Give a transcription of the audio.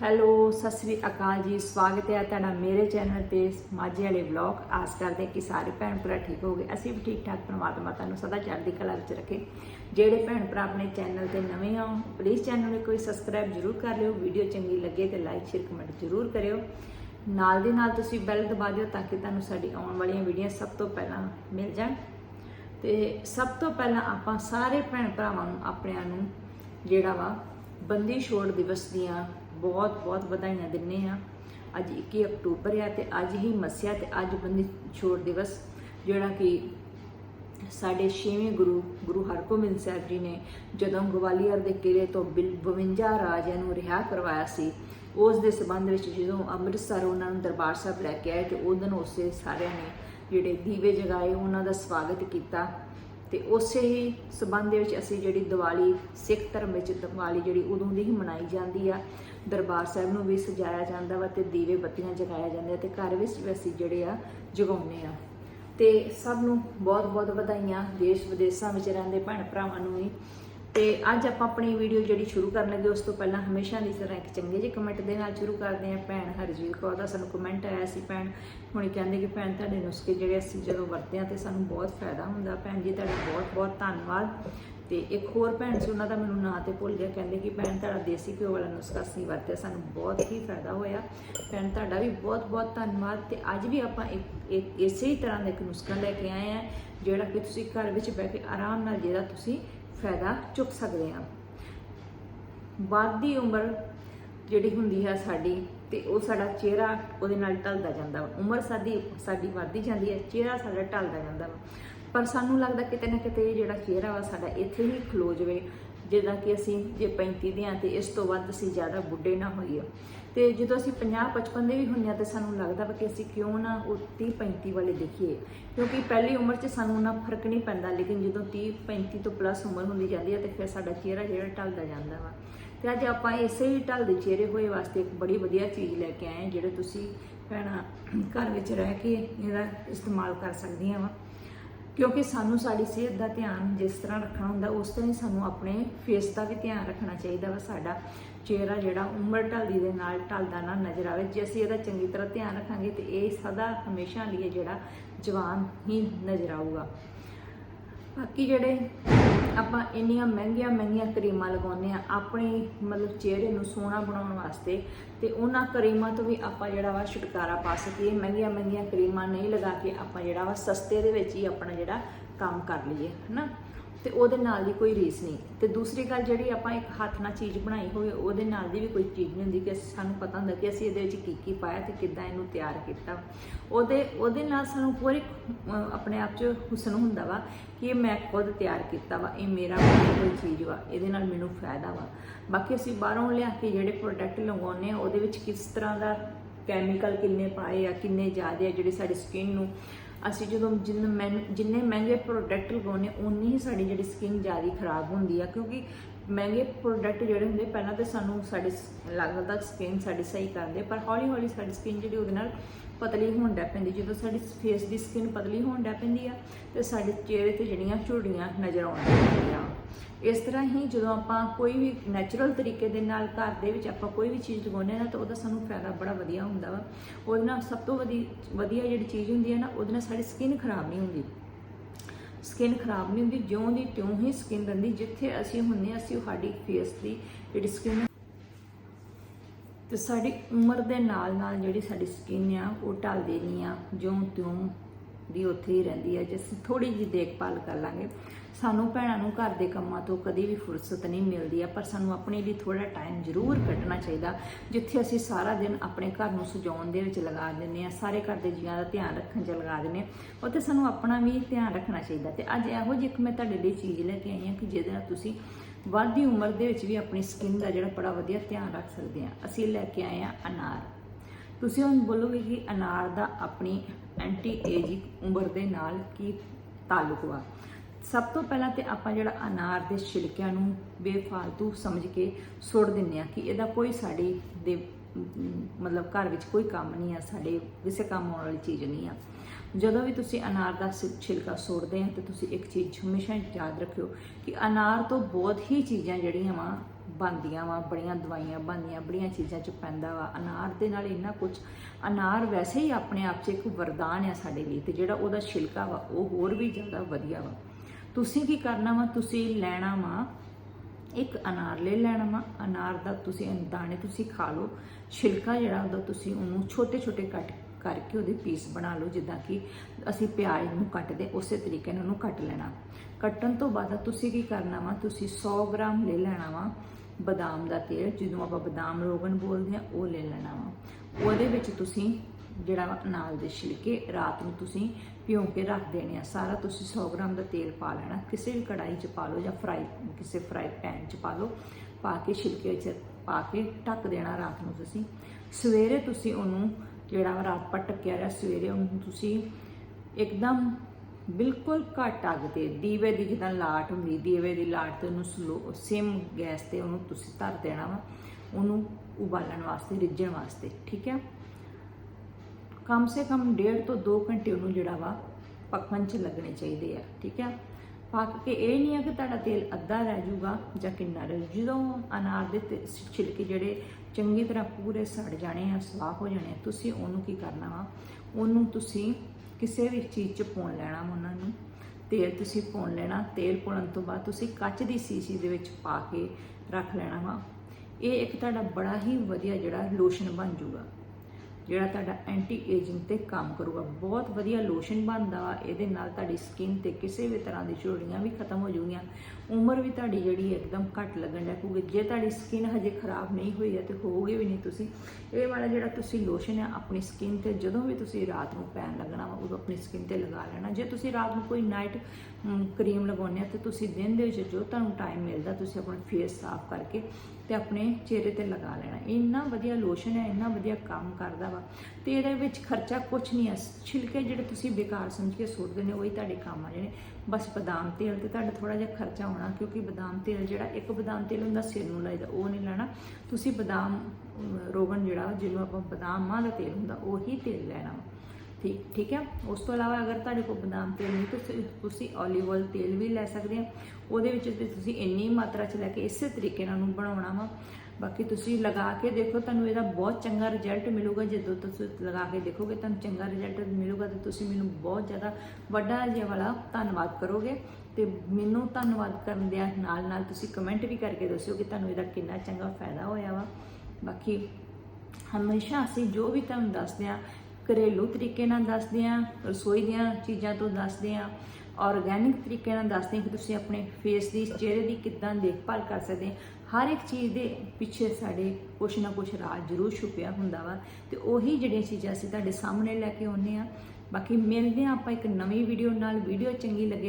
Hello, Sat Sri ਅਕਾਲ ਜੀ। ਸਵਾਗਤ ਹੈ ਤੁਹਾਡਾ ਮੇਰੇ ਚੈਨਲ ਤੇ ਮਾਝੇ ਵਾਲੇ ਵਲੌਗ। ਆਸ ਕਰਦੇ ਕਿ ਸਾਰੇ ਭੈਣ ਭਰਾ ਠੀਕ ਹੋਗੇ ਅਸੀਂ ਵੀ ਠੀਕ ਠਾਕ ਪਰਮਾਤਮਾ ਤੁਹਾਨੂੰ ਸਦਾ ਚੜ੍ਹਦੀ ਕਲਾ ਵਿੱਚ ਰੱਖੇ। ਜਿਹੜੇ ਭੈਣ ਭਰਾ ਆਪਣੇ ਚੈਨਲ ਤੇ ਨਵੇਂ ਹੋ ਪਲੀਜ਼ ਚੈਨਲ ਨੂੰ ਕੋਈ ਸਬਸਕ੍ਰਾਈਬ ਜ਼ਰੂਰ ਕਰ ਲਿਓ। ਵੀਡੀਓ ਚੰਗੀ ਲੱਗੇ ਤੇ ਲਾਈਕ ਸ਼ੇਅਰ ਕਮੈਂਟ ਜ਼ਰੂਰ ਕਰਿਓ। ਨਾਲ ਦੀ ਨਾਲ ਤੁਸੀਂ ਬੈਲ ਦਬਾ ਦਿਓ ਤਾਂ ਕਿ ਤੁਹਾਨੂੰ ਸਾਡੀ ਆਉਣ ਵਾਲੀਆਂ ਵੀਡੀਓ ਸਭ ਤੋਂ ਪਹਿਲਾਂ ਮਿਲ ਜਾਣ। ਤੇ ਸਭ ਤੋਂ ਪਹਿਲਾਂ ਆਪਾਂ ਸਾਰੇ ਭੈਣ ਭਰਾਵਾਂ ਨੂੰ, ਆਪਣਿਆਂ ਨੂੰ ਜਿਹੜਾ ਵਾ, ਬੰਦੀ ਛੋੜ ਦਿਵਸ ਦੀਆਂ ਬਹੁਤ ਬਹੁਤ ਵਧਾਈਆਂ ਦਿੰਨੇ ਆ ਅੱਜ 21 ਅਕਤੂਬਰ ਆ ਤੇ ਅੱਜ ਹੀ ਮੱਸਿਆ ਤੇ ਅੱਜ ਬੰਦੀ ਛੋੜ ਦਿਵਸ, ਜਿਹੜਾ ਕਿ ਸਾਡੇ ਛੇਵੇਂ ਗੁਰੂ ਗੁਰੂ ਹਰਗੋਬਿੰਦ ਸਾਹਿਬ ਜੀ ਨੇ ਜਦੋਂ ਗਵਾਲੀਅਰ ਦੇ ਕਿਲੇ ਤੋਂ ਬਿਲ- 52 ਰਾਜਿਆਂ ਨੂੰ ਰਿਹਾ ਕਰਵਾਇਆ ਸੀ, ਉਸ ਦੇ ਸਬੰਧ ਵਿੱਚ ਜਦੋਂ ਅੰਮ੍ਰਿਤਸਰ ਉਹਨਾਂ ਨੂੰ ਦਰਬਾਰ ਸਾਹਿਬ ਲੈ ਕੇ ਆਏ ਤੇ ਉਹ ਦਿਨ ਉਸੇ ਸਾਰਿਆਂ ਨੇ ਜਿਹੜੇ ਦੀਵੇ ਜਗਾਏ, ਉਹਨਾਂ ਦਾ ਸਵਾਗਤ ਕੀਤਾ। ਤੇ ਉਸੇ ਹੀ ਸਬੰਧ ਦੇ ਵਿੱਚ ਅਸੀਂ ਜਿਹੜੀ ਦੀਵਾਲੀ, ਸਿੱਖ ਧਰਮ ਵਿੱਚ ਦੀਵਾਲੀ ਜਿਹੜੀ ਉਦੋਂ ਦੀ ਹੀ ਮਨਾਈ ਜਾਂਦੀ ਆ। ਦਰਬਾਰ ਸਾਹਿਬ ਨੂੰ ਵੀ ਸਜਾਇਆ ਜਾਂਦਾ ਵਾ ਤੇ ਦੀਵੇ ਬੱਤੀਆਂ ਜਗਾਇਆ ਜਾਂਦੇ ਆ ਤੇ ਘਰ ਵਿੱਚ ਵੀ ਅਸੀਂ ਜਿਹੜੇ ਆ ਜਗਾਉਂਦੇ ਆ। ਤੇ ਸਭ ਨੂੰ ਬਹੁਤ ਬਹੁਤ ਵਧਾਈਆਂ। ਦੇਸ਼ ਵਿਦੇਸ਼ਾਂ ਵਿੱਚ ਰਹਿੰਦੇ ਭੈਣ ਭਰਾਵਾਂ ਨੂੰ ਵੀ। ਤੇ ਅੱਜ ਆਪਾਂ ਆਪਣੀ ਵੀਡੀਓ ਜਿਹੜੀ ਸ਼ੁਰੂ ਕਰਨ ਲੱਗੇ, ਉਸ ਤੋਂ ਪਹਿਲਾਂ ਹਮੇਸ਼ਾ ਦੀ ਤਰ੍ਹਾਂ ਇੱਕ ਚੰਗੇ ਜਿਹੇ ਕਮੈਂਟ ਦੇ ਨਾਲ ਸ਼ੁਰੂ ਕਰਦੇ ਹਾਂ। ਭੈਣ ਹਰਜੀਤ ਕੌਰ ਦਾ ਸਾਨੂੰ ਕਮੈਂਟ ਆਇਆ ਸੀ। ਭੈਣ ਹੁਣੀ ਕਹਿੰਦੇ ਕਿ, ਭੈਣ, ਤੁਹਾਡੇ ਨੁਸਖੇ ਜਿਹੜੇ ਅਸੀਂ ਜਦੋਂ ਵਰਤਦੇ ਹਾਂ ਤੇ ਸਾਨੂੰ ਬਹੁਤ ਫਾਇਦਾ ਹੁੰਦਾ। ਭੈਣ ਜੀ, ਤੁਹਾਡਾ ਬਹੁਤ ਬਹੁਤ ਧੰਨਵਾਦ। ਤੇ ਇੱਕ ਹੋਰ ਭੈਣ ਸੀ, ਉਹਨਾਂ ਦਾ ਮੈਨੂੰ ਨਾਂ ਤੇ ਭੁੱਲ ਗਿਆ। ਕਹਿੰਦੇ ਕਿ, ਭੈਣ, ਤੁਹਾਡਾ ਦੇਸੀ ਘਿਓ ਵਾਲਾ ਨੁਸਖਾ ਅਸੀਂ ਵਰਤਿਆ। ਸਾਨੂੰ ਬਹੁਤ ਹੀ ਫਾਇਦਾ ਹੋਇਆ। ਭੈਣ, ਤੁਹਾਡਾ ਵੀ ਬਹੁਤ ਬਹੁਤ ਧੰਨਵਾਦ। ਤੇ ਅੱਜ ਵੀ ਆਪਾਂ ਇੱਕ ਇਸੇ ਤਰ੍ਹਾਂ ਦਾ ਇੱਕ ਨੁਸਖਾ ਲੈ ਕੇ ਆਏ ਆ ਜਿਹੜਾ ਕਿ ਤੁਸੀਂ ਘਰ ਵਿੱਚ ਬਹਿ ਕੇ ਆਰਾਮ ਨਾਲ ਜਿਹੜਾ ਤੁਸੀਂ ਫਾਇਦਾ ਚੁੱਕ ਸਕਦੇ ਆ ਵੱਧਦੀ ਉਮਰ ਜਿਹੜੀ ਹੁੰਦੀ ਹੈ ਸਾਡੀ ਤੇ ਉਹ ਸਾਡਾ ਚਿਹਰਾ ਉਹਦੇ ਨਾਲ ਢਲਦਾ ਜਾਂਦਾ ਵਾ। ਉਮਰ ਸਾਡੀ ਸਾਡੀ ਵੱਧਦੀ ਜਾਂਦੀ ਹੈ, ਚਿਹਰਾ ਸਾਡਾ ਢਲਦਾ ਜਾਂਦਾ ਵਾ। ਪਰ ਸਾਨੂੰ ਲੱਗਦਾ ਕਿਤੇ ਨਾ ਕਿਤੇ ਜਿਹੜਾ ਚਿਹਰਾ ਵਾ ਸਾਡਾ ਇੱਥੇ ਹੀ ਖਲੋ ਜਾਵੇ, ਜਿੱਦਾਂ ਕਿ ਅਸੀਂ ਜੇ 35 ਦੇ ਆ ਤੇ ਇਸ ਤੋਂ ਵੱਧ ਅਸੀਂ ਜ਼ਿਆਦਾ ਬੁੱਢੇ ਨਾ ਹੋਈਏ। ਤੇ ਜਦੋਂ ਅਸੀਂ 50 55 ਦੇ ਵੀ ਹੁੰਦੇ ਆ ਤੇ ਸਾਨੂੰ ਲੱਗਦਾ ਵਾ ਕਿ ਅਸੀਂ ਕਿਉਂ ਨਾ ਉਹ 30 35 ਵਾਲੇ ਦੇਖੀਏ। ਕਿਉਂਕਿ ਪਹਿਲੀ ਉਮਰ 'ਚ ਸਾਨੂੰ ਨਾ ਫ਼ਰਕ ਨਹੀਂ ਪੈਂਦਾ, ਲੇਕਿਨ ਜਦੋਂ 30 35 ਤੋਂ ਪਲੱਸ ਉਮਰ ਹੁੰਦੀ ਜਾਂਦੀ ਹੈ, ਤੇ ਫਿਰ ਸਾਡਾ ਚਿਹਰਾ ਜਿਹੜਾ ਢਲਦਾ ਜਾਂਦਾ ਵਾ। ਤੇ ਅੱਜ ਆਪਾਂ ਇਸੇ ਹੀ ਢਲਦੇ ਚਿਹਰੇ ਹੋਏ ਵਾਸਤੇ ਇੱਕ ਬੜੀ ਵਧੀਆ ਚੀਜ਼ ਲੈ ਕੇ ਆਏ ਜਿਹੜੇ ਤੁਸੀਂ ਭੈਣਾਂ ਘਰ ਵਿੱਚ ਰਹਿ ਕੇ ਇਹਦਾ ਇਸਤੇਮਾਲ ਕਰ ਸਕਦੀਆਂ ਵਾ। ਕਿਉਂਕਿ ਸਾਨੂੰ ਸਾਡੀ ਸਿਹਤ ਦਾ ਧਿਆਨ ਜਿਸ ਤਰ੍ਹਾਂ ਰੱਖਣਾ ਹੁੰਦਾ, ਉਸ ਤਰ੍ਹਾਂ ਹੀ ਸਾਨੂੰ ਆਪਣੇ ਫੇਸ ਦਾ ਵੀ ਧਿਆਨ ਰੱਖਣਾ ਚਾਹੀਦਾ ਵਾ, ਸਾਡਾ ਚਿਹਰਾ ਜਿਹੜਾ ਉਮਰ ਢਲਦੀ ਦੇ ਨਾਲ ਢਲਦਾ ਨਾ ਨਜ਼ਰ ਆਵੇ। ਜੇ ਅਸੀਂ ਇਹਦਾ ਚੰਗੀ ਤਰ੍ਹਾਂ ਧਿਆਨ ਰੱਖਾਂਗੇ ਤੇ ਇਹ ਸਦਾ ਹਮੇਸ਼ਾ ਲਈ ਜਿਹੜਾ ਜਵਾਨ ਹੀ ਨਜ਼ਰ ਆਊਗਾ। ਬਾਕੀ ਜਿਹੜੇ ਆਪਾਂ ਇੰਨੀਆਂ ਮਹਿੰਗੀਆਂ ਮਹਿੰਗੀਆਂ ਕਰੀਮਾਂ ਲਗਾਉਂਦੇ ਆ ਆਪਣੇ ਮਤਲਬ ਚਿਹਰੇ ਨੂੰ ਸੋਹਣਾ ਬਣਾਉਣ ਵਾਸਤੇ ਤੇ ਉਹਨਾਂ ਕਰੀਮਾਂ ਤੋਂ ਵੀ ਆਪਾਂ ਜਿਹੜਾ ਵਾ ਛੁਟਕਾਰਾ ਪਾ ਸਕੀਏ। ਮਹਿੰਗੀਆਂ ਮਹਿੰਗੀਆਂ ਕਰੀਮਾਂ ਨਹੀਂ ਲਗਾ ਕੇ ਆਪਾਂ ਜਿਹੜਾ ਵਾ ਸਸਤੇ ਦੇ ਵਿੱਚ ਹੀ ਆਪਣਾ ਜਿਹੜਾ ਕੰਮ ਕਰ ਲਈਏ, ਹਨਾ? ਤੇ ਉਹਦੇ ਨਾਲ ਦੀ ਕੋਈ ਰੀਸ ਨਹੀਂ। ਤੇ ਦੂਸਰੀ ਗੱਲ ਜਿਹੜੀ ਆਪਾਂ ਇੱਕ ਹੱਥ ਨਾਲ ਚੀਜ਼ ਬਣਾਈ ਹੋਵੇ ਉਹਦੇ ਨਾਲ ਦੀ ਵੀ ਕੋਈ ਚੀਜ਼ ਨਹੀਂ ਹੁੰਦੀ ਕਿ ਸਾਨੂੰ ਪਤਾ ਹੁੰਦਾ ਕਿ ਅਸੀਂ ਇਹਦੇ ਵਿੱਚ ਕੀ ਕੀ ਪਾਇਆ ਤੇ ਕਿੱਦਾਂ ਇਹਨੂੰ ਤਿਆਰ ਕੀਤਾ। ਉਹਦੇ ਉਹਦੇ ਨਾਲ ਸਾਨੂੰ ਪੂਰੀ ਅਹ, ਆਪਣੇ ਆਪ 'ਚ ਹੁਸਨ ਹੁੰਦਾ ਵਾ ਕਿ ਇਹ ਮੈਂ ਖੁਦ ਤਿਆਰ ਕੀਤਾ ਵਾ ਇਹ ਮੇਰਾ ਬਣਾਈ ਚੀਜ਼ ਵਾ ਇਹਦੇ ਨਾਲ ਮੈਨੂੰ ਫਾਇਦਾ ਵਾ। ਬਾਕੀ ਅਸੀਂ ਬਾਹਰੋਂ ਲਿਆ ਕੇ ਜਿਹੜੇ ਪ੍ਰੋਡਕਟ ਲਗਾਉਂਦੇ ਆ ਉਹਦੇ ਵਿੱਚ ਕਿਸ ਤਰ੍ਹਾਂ ਦਾ ਕੈਮੀਕਲ ਕਿੰਨੇ ਪਾਏ ਆ, ਕਿੰਨੇ ਜ਼ਿਆਦੇ ਆ ਜਿਹੜੇ ਸਾਡੀ ਸਕਿਨ ਨੂੰ। ਅਸੀਂ ਜਦੋਂ ਜਿੰਨੇ ਮਹਿੰ- ਜਿੰਨੇ ਮਹਿੰਗੇ ਪ੍ਰੋਡਕਟ ਲਗਾਉਂਦੇ ਉਨੀ ਹੀ ਸਾਡੀ ਜਿਹੜੀ ਸਕਿਨ ਜ਼ਿਆਦਾ ਖਰਾਬ ਹੁੰਦੀ ਆ, ਕਿਉਂਕਿ ਮਹਿੰਗੇ ਪ੍ਰੋਡਕਟ ਜਿਹੜੇ ਹੁੰਦੇ, ਪਹਿਲਾਂ ਤਾਂ ਸਾਨੂੰ ਸਾਡੀ ਸ- ਲੱਗਦਾ ਸਕਿਨ ਸਾਡੀ ਸਹੀ ਕਰਦੇ, ਪਰ ਹੌਲੀ ਹੌਲੀ ਸਾਡੀ ਸਕਿਨ ਜਿਹੜੀ ਉਹਦੇ ਨਾਲ ਪਤਲੀ ਹੋਣ ਡੈ ਪੈਂਦੀ, ਜਦੋਂ ਸਾਡੀ ਫੇਸ ਦੀ ਸਕਿਨ ਪਤਲੀ ਹੋਣ ਡੈ ਪੈਂਦੀ ਆ, ਤੇ ਸਾਡੇ ਚਿਹਰੇ ਤੇ ਜਿਹੜੀਆਂ ਝੁਰੜੀਆਂ ਨਜ਼ਰ ਆਉਣ ਲੱਗ ਪੈਂਦੀਆਂ ਇਸ ਤਰ੍ਹਾਂ ਹੀ ਜਦੋਂ ਆਪਾਂ ਕੋਈ ਵੀ ਨੈਚੁਰਲ ਤਰੀਕੇ ਦੇ ਨਾਲ ਘਰ ਦੇ ਵਿੱਚ ਆਪਾਂ ਕੋਈ ਵੀ ਚੀਜ਼ ਲਗਾਉਂਦੇ ਹਾਂ ਨਾ ਤਾਂ ਉਹਦਾ ਸਾਨੂੰ ਫਾਇਦਾ ਬੜਾ ਵਧੀਆ ਹੁੰਦਾ ਵਾ। ਉਹਦੇ ਨਾਲ ਸਭ ਤੋਂ ਵਧੀ, ਵਧੀਆ ਜਿਹੜੀ ਚੀਜ਼ ਹੁੰਦੀ ਹੈ ਨਾ, ਉਹਦੇ ਨਾਲ ਸਾਡੀ ਸਕਿਨ ਖਰਾਬ ਨਹੀਂ ਹੁੰਦੀ। ਸਕਿਨ ਖਰਾਬ ਨਹੀਂ ਹੁੰਦੀ ਜਿਉਂ ਦੀ ਤਿਉਂ ਹੀ ਸਕਿਨ ਰਹਿੰਦੀ। ਜਿੱਥੇ ਅਸੀਂ ਹੁੰਨੇ ਹਾਂ, ਅਸੀਂ ਉਹ ਸਾਡੀ ਫੇਸ ਦੀ ਜਿਹੜੀ ਸਕਿਨ ਤੇ ਸਾਡੀ ਉਮਰ ਦੇ ਨਾਲ ਨਾਲ ਜਿਹੜੀ ਸਾਡੀ ਸਕਿਨ ਆ ਉਹ ਢਲਦੀ ਨਹੀਂ ਆ। ਜਿਉਂ ਤਿਉਂ ਦੀ ਉੱਥੇ ਹੀ ਰਹਿੰਦੀ ਆ। ਜੇ ਅਸੀਂ ਥੋੜੀ ਜਿਹੀ ਦੇਖਭਾਲ ਕਰ ਲਾਂਗੇ ਸਾਨੂੰ ਭੈਣਾਂ ਨੂੰ ਘਰ ਦੇ ਕੰਮਾਂ ਤੋਂ ਕਦੇ ਵੀ ਫੁਰਸਤ ਨਹੀਂ ਮਿਲਦੀ ਆ, ਪਰ ਸਾਨੂੰ ਆਪਣੇ ਲਈ ਥੋੜਾ ਟਾਈਮ ਜ਼ਰੂਰ ਕੱਢਣਾ ਚਾਹੀਦਾ, ਜਿੱਥੇ ਅਸੀਂ ਸਾਰਾ ਦਿਨ ਆਪਣੇ ਘਰ ਨੂੰ ਸਜਾਉਣ ਦੇ ਵਿੱਚ ਲਗਾ ਦਿੰਦੇ ਆ ਸਾਰੇ ਘਰ ਦੇ ਜੀਆਂ ਦਾ ਧਿਆਨ ਰੱਖਣ 'ਚ ਲਗਾ ਦਿੰਦੇ ਆ ਉੱਥੇ ਸਾਨੂੰ ਆਪਣਾ ਵੀ ਧਿਆਨ ਰੱਖਣਾ ਚਾਹੀਦਾ ਤੇ ਅੱਜ ਇਹੋ ਜਿਹੀ ਇੱਕ ਮੈਂ ਤੁਹਾਡੇ ਲਈ ਚੀਜ਼ ਲੈ ਕੇ ਆਈ ਹਾਂ ਕਿ ਜਿਹਦੇ ਨਾਲ ਤੁਸੀਂ ਵੱਧਦੀ ਉਮਰ ਦੇ ਵਿੱਚ ਵੀ ਆਪਣੀ ਸਕਿਨ ਦਾ ਜਿਹੜਾ ਬੜਾ ਵਧੀਆ ਧਿਆਨ ਰੱਖ ਸਕਦੇ ਆ ਅਸੀਂ ਲੈ ਕੇ ਆਏ ਆ ਅਨਾਰ। ਤੁਸੀਂ ਹੁਣ ਬੋਲੋਗੇ ਕਿ ਅਨਾਰ ਦਾ ਆਪਣੀ ਐਂਟੀ ਏਜਿੰਗ ਉਮਰ ਦੇ ਨਾਲ ਕੀ ਤਾਲੁਕ ਵਾ? ਸਭ ਤੋਂ ਪਹਿਲਾਂ ਤੇ ਆਪਾਂ ਜਿਹੜਾ ਅਨਾਰ ਦੇ ਛਿਲਕਿਆਂ ਨੂੰ ਬੇਫਾਲਤੂ ਸਮਝ ਕੇ ਸੁੱਟ ਦਿੰਨੇ ਆ ਕਿ ਇਹਦਾ ਕੋਈ ਸਾਡੇ ਦੇ ਮਤਲਬ ਘਰ ਵਿੱਚ ਕੋਈ ਕੰਮ ਨਹੀਂ ਆ, ਸਾਡੇ ਕਿਸੇ ਕੰਮ ਆਉਣ ਵਾਲੀ ਚੀਜ਼ ਨਹੀਂ ਆ। ਜਦੋਂ ਵੀ ਤੁਸੀਂ ਅਨਾਰ ਦਾ ਸਿ- ਛਿਲਕਾ ਸੁੱਟਦੇ ਆ ਤੇ ਤੁਸੀਂ ਇੱਕ ਚੀਜ਼ ਹਮੇਸ਼ਾ ਯਾਦ ਰੱਖਿਓ ਕਿ ਅਨਾਰ ਤੋਂ ਬਹੁਤ ਹੀ ਚੀਜ਼ਾਂ ਜਿਹੜੀਆਂ ਵਾ, ਬਣਦੀਆਂ ਵਾ, ਬੜੀਆਂ ਦਵਾਈਆਂ ਬਣਦੀਆਂ, ਬੜੀਆਂ ਚੀਜ਼ਾਂ ਚ ਪੈਂਦਾ ਵਾ। ਅਨਾਰ ਦੇ ਨਾਲ ਇੰਨਾ ਕੁਝ ਅਨਾਰ ਵੈਸੇ ਹੀ ਆਪਣੇ ਆਪ 'ਚ ਇੱਕ ਵਰਦਾਨ ਆ ਸਾਡੇ ਲਈ ਤੇ ਜਿਹੜਾ ਉਹਦਾ ਛਿਲਕਾ ਵਾ, ਉਹ ਹੋਰ ਵੀ ਜ਼ਿਆਦਾ ਵਧੀਆ ਵਾ। ਤੁਸੀਂ ਕੀ ਕਰਨਾ ਵਾ? ਤੁਸੀਂ ਲੈਣਾ ਵਾ, ਇੱਕ ਅਨਾਰ ਲੈ ਲੈਣਾ ਵਾ। ਅਨਾਰ ਦਾ ਤੁਸੀਂ ਦਾਣੇ ਤੁਸੀਂ ਖਾ ਲਓ। ਛਿਲਕਾ ਜਿਹੜਾ ਉਹਦਾ ਤੁਸੀਂ ਉਹਨੂੰ ਛੋਟੇ ਛੋਟੇ ਕੱਟ ਕਰਕੇ ਉਹਦੇ ਪੀਸ ਬਣਾ ਲਓ। ਜਿੱਦਾਂ ਕਿ ਅਸੀਂ ਪਿਆਜ਼ ਨੂੰ ਕੱਟਦੇ, ਉਸੇ ਤਰੀਕੇ ਨਾਲ ਉਹਨੂੰ ਕੱਟ ਲੈਣਾ। ਕੱਟਣ ਤੋਂ ਬਾਅਦ ਤੁਸੀਂ ਕੀ ਕਰਨਾ ਵਾ? ਤੁਸੀਂ 100 ਗ੍ਰਾਮ ਲੈ ਲੈਣਾ ਵਾ ਬਦਾਮ ਦਾ ਤੇਲ। ਜਿਹਨੂੰ ਆਪਾਂ ਬਦਾਮ ਰੋਗਨ ਬੋਲਦੇ ਆ, ਉਹ ਲੈ ਲੈਣਾ ਵਾ। ਉਹਦੇ ਵਿੱਚ ਤੁਸੀਂ ਜਿਹੜਾ ਵਾ ਅਨਾਰ ਦੇ ਛਿਲਕੇ ਰਾਤ ਨੂੰ ਤੁਸੀਂ ਭਿਉਂ ਕੇ ਰੱਖ ਦੇਣੇ ਆ। ਸਾਰਾ ਤੁਸੀਂ 100 ਗ੍ਰਾਮ ਦਾ ਤੇਲ ਪਾ ਲੈਣਾ। ਕਿਸੇ ਵੀ ਕੜਾਈ 'ਚ ਪਾ ਲਓ ਜਾਂ ਫਰਾਈ, ਕਿਸੇ ਫਰਾਈ ਪੈਨ 'ਚ ਪਾ ਲਓ। ਪਾ ਕੇ ਛਿਲਕੇ 'ਚ ਪਾ ਕੇ ਢੱਕ ਦੇਣਾ ਰਾਤ ਨੂੰ ਤੁਸੀਂ। ਸਵੇਰੇ ਤੁਸੀਂ ਉਹਨੂੰ ਜਿਹੜਾ ਵਾ ਰਾਤ ਪਰ ਢੱਕਿਆ ਰਿਹਾ, ਸਵੇਰੇ ਉਹਨੂੰ ਤੁਸੀਂ ਇੱਕਦਮ ਬਿਲਕੁਲ ਘੱਟ ਅੱਗ ਤੇ, ਦੀਵੇ ਦੀ ਜਿੱਦਾਂ ਲਾਟ ਹੁੰਦੀ, ਦੀਵੇ ਦੀ ਲਾਟ ਤੇ ਉਹਨੂੰ ਸਲੋ, ਸਿਮ ਗੈਸ ਤੇ ਉਹਨੂੰ ਤੁਸੀਂ ਧਰ ਦੇਣਾ ਵਾ। ਉਹਨੂੰ ਉਬਾਲਣ ਵਾਸਤੇ, ਰਿੱਝਣ ਵਾਸਤੇ, ਠੀਕ ਹੈ? ਕਮ ਸੇ ਕਮ ਡੇਢ ਤੋਂ 2 ਘੰਟੇ ਉਹਨੂੰ ਜਿਹੜਾ ਵਾ ਪੱਕਣ ਚ ਲੱਗਣੇ ਚਾਹੀਦੇ ਆ ਠੀਕ ਆ ਪੱਕ ਕੇ ਇਹ ਨਹੀਂ ਆ ਕਿ ਤੁਹਾਡਾ ਤੇਲ ਅੱਧਾ ਰਹਿ ਜਾਊਗਾ ਜਾਂ ਕਿੰਨਾ ਰਹਿ ਜਾਊ। ਜਦੋਂ ਅਨਾਰ ਦੇ ਤੇ- ਛਿਲਕੇ ਜਿਹੜੇ ਚੰਗੀ ਤਰ੍ਹਾਂ ਪੂਰੇ ਸੜ ਜਾਣੇ ਆ ਸਵਾਹ ਹੋ ਜਾਣੇ ਆ, ਤੁਸੀਂ ਉਹਨੂੰ ਕੀ ਕਰਨਾ ਵਾ ਉਹਨੂੰ ਤੁਸੀਂ ਕਿਸੇ ਵੀ ਚੀਜ਼ 'ਚ ਪਾਉਣ ਲੈਣਾ ਵਾ ਉਹਨਾਂ ਨੂੰ ਤੇਲ ਤੁਸੀਂ ਪਾਉਣ ਲੈਣਾ ਤੇਲ ਪਾਉਣ ਤੋਂ ਬਾਅਦ ਤੁਸੀਂ ਕੱਚ ਦੀ ਸੀਸੀ ਦੇ ਵਿੱਚ ਪਾ ਕੇ ਰੱਖ ਲੈਣਾ ਵਾ ਇਹ ਇੱਕ ਤੁਹਾਡਾ ਬੜਾ ਹੀ ਵਧੀਆ ਜਿਹੜਾ ਲੋਸ਼ਨ ਬਣ ਜਾਊਗਾ ਜਿਹੜਾ ਤੁਹਾਡਾ ਐਂਟੀ ਏਜਿੰਗ ਤੇ ਕੰਮ ਕਰੂਗਾ। ਬਹੁਤ ਵਧੀਆ ਲੋਸ਼ਨ ਬਣਦਾ ਵਾ, ਇਹਦੇ ਨਾਲ ਤੁਹਾਡੀ ਸਕਿਨ ਤੇ ਕਿਸੇ ਵੀ ਤਰ੍ਹਾਂ ਦੀ ਝੁਰੜੀਆਂ ਵੀ ਖਤਮ ਹੋ ਜਾਊਗੀਆਂ। ਉਮਰ ਵੀ ਤੁਹਾਡੀ ਜਿਹੜੀ ਇੱਕਦਮ ਘੱਟ ਲੱਗਣ ਲੱਗ ਜੇ ਤੁਹਾਡੀ ਸਕਿਨ ਹਜੇ ਖਰਾਬ ਨਹੀਂ ਹੋਈ ਹੈ ਤੇ ਹੋਊਗੀ ਵੀ ਨਹੀਂ ਤੁਸੀਂ, ਇਹ ਵਾਲਾ ਜਿਹੜਾ ਤੁਸੀਂ ਲੋਸ਼ਨ ਹੈ ਆਪਣੀ ਸਕਿਨ ਤੇ ਜਦੋਂ ਵੀ ਤੁਸੀਂ ਰਾਤ ਨੂੰ ਪੈਣ ਲੱਗਣਾ ਵਾ, ਉਦੋਂ ਆਪਣੀ ਸਕਿਨ ਤੇ ਲਗਾ ਲੈਣਾ। ਜੇ ਤੁਸੀਂ ਰਾਤ ਨੂੰ ਕੋਈ ਨਾਈਟ ਕਰੀਮ ਲਗਾਉਂਦੇ ਆ ਤੇ ਤੁਸੀਂ ਦਿਨ ਦੇ ਵਿੱਚ ਜੋ ਤੁਹਾਨੂੰ ਟਾਈਮ ਮਿਲਦਾ, ਤੁਸੀਂ ਆਪਣਾ ਫੇਸ ਸਾਫ਼ ਕਰਕੇ ਤੇ ਆਪਣੇ ਚਿਹਰੇ ਤੇ ਲਗਾ ਲੈਣਾ। ਇੰਨਾ ਵਧੀਆ ਲੋਸ਼ਨ ਹੈ ਇੰਨਾ ਵਧੀਆ ਕੰਮ ਕਰਦਾ ਵਾ। ਤੇ ਇਹਦੇ ਵਿੱਚ ਖਰਚਾ ਕੁਝ ਨਹੀਂ ਹੈ। ਛਿਲਕੇ ਜਿਹੜੇ ਤੁਸੀਂ ਬੇਕਾਰ ਸਮਝ ਕੇ ਸੁੱਟਦੇ ਨੇ ਉਹੀ ਤੁਹਾਡੇ ਕੰਮ ਆ ਜਿਹੜੇ ਬਸ ਬਦਾਮ ਤੇਲ ਤੇ ਤੁਹਾਡਾ ਥੋੜਾ ਜਿਹਾ ਖਰਚਾ ਹੋਣਾ ਕਿਉਂਕਿ ਬਦਾਮ ਤੇਲ ਜਿਹੜਾ ਇੱਕ ਬਦਾਮ ਤੇਲ ਹੁੰਦਾ ਸਿਰ ਨੂੰ ਲਾਈਦਾ ਉਹ ਨਹੀਂ ਲੈਣਾ। ਤੁਸੀਂ ਬਦਾਮ ਅਮ, ਰੋਗਨ ਜਿਹੜਾ ਜਿਹਨੂੰ ਆਪਾਂ ਬਦਾਮਾਂ ਦਾ ਤੇਲ ਹੁੰਦਾ ਉਹੀ ਤੇਲ ਲੈਣਾ ਵਾ। ਠੀਕ ਠੀਕ ਹੈ? ਉਸ ਤੋਂ ਇਲਾਵਾ ਅਗਰ ਤੁਹਾਡੇ ਕੋਲ ਬਦਾਮ ਤੇਲ ਨਹੀਂ, ਤੁਸੀਂ ਤੁਸੀਂ ਓਲੀਵ ਆਇਲ ਤੇਲ ਵੀ ਲੈ ਸਕਦੇ ਆ। ਉਹਦੇ ਵਿੱਚ ਤੁਸੀਂ ਇੰਨੀ ਮਾਤਰਾ ਚ ਲੈ ਕੇ ਇਸੇ ਤਰੀਕੇ ਨਾਲ ਉਹਨੂੰ ਬਣਾਉਣਾ ਵਾ। ਬਾਕੀ ਤੁਸੀਂ ਲਗਾ ਕੇ ਦੇਖੋ, ਤੁਹਾਨੂੰ ਇਹਦਾ ਬਹੁਤ ਚੰਗਾ ਰਿਜ਼ਲਟ ਮਿਲੂਗਾ। ਜਦੋਂ ਤੁਸੀਂ ਲਗਾ ਕੇ ਦੇਖੋਗੇ, ਤੁਹਾਨੂੰ ਚੰਗਾ ਰਿਜ਼ਲਟ ਮਿਲੂਗਾ ਤੇ ਤੁਸੀਂ ਮੈਨੂੰ ਬਹੁਤ ਜ਼ਿਆਦਾ ਵੱਡਾ ਜਿਹਾ ਵਾਲਾ ਧੰਨਵਾਦ ਕਰੋਗੇ। ਤੇ ਮੈਨੂੰ ਧੰਨਵਾਦ ਕਰਨ ਦੇ ਨਾਲ ਨਾਲ ਤੁਸੀਂ ਕਮੈਂਟ ਵੀ ਕਰਕੇ ਦੱਸਿਓ ਕਿ ਤੁਹਾਨੂੰ ਇਹਦਾ ਕਿੰਨਾ ਚੰਗਾ ਫਾਇਦਾ ਹੋਇਆ ਵਾ। ਬਾਕੀ ਹਮੇਸ਼ਾ ਅਸੀਂ ਜੋ ਵੀ ਤੁਹਾਨੂੰ ਦੱਸਦੇ ਆ ਘਰੇਲੂ ਤਰੀਕੇ ਨਾਲ ਦੱਸਦੇ ਆ ਰਸੋਈ ਦੀਆਂ ਚੀਜ਼ਾਂ ਤੋਂ ਦੱਸਦੇ ਆ ਆਰਗੈਨਿਕ ਤਰੀਕੇ ਨਾਲ ਦੱਸਦੇ ਹਾਂ ਕਿ ਤੁਸੀਂ ਆਪਣੇ ਫੇਸ ਦੀ, ਚਿਹਰੇ ਦੀ ਕਿੱਦਾਂ ਦੇਖਭਾਲ ਕਰ ਸਕਦੇ ਹਰ ਇੱਕ ਚੀਜ਼ ਦੇ ਪਿੱਛੇ ਸਾਡੇ ਕੁਛ ਨਾ ਕੁਛ ਰਾਜ ਜ਼ਰੂਰ ਛੁਪਿਆ ਹੁੰਦਾ ਵਾ ਤੇ ਉਹੀ ਜਿਹੜੀਆਂ ਚੀਜ਼ਾਂ ਅਸੀਂ ਤੁਹਾਡੇ ਸਾਹਮਣੇ ਲੈ ਕੇ ਆਉਂਦੇ ਆ ਬਾਕੀ ਮਿਲਦੇ ਆ ਆਪਾਂ ਇੱਕ ਨਵੀਂ ਵੀਡੀਓ ਨਾਲ ਵੀਡੀਓ ਚੰਗੀ ਲੱਗੇ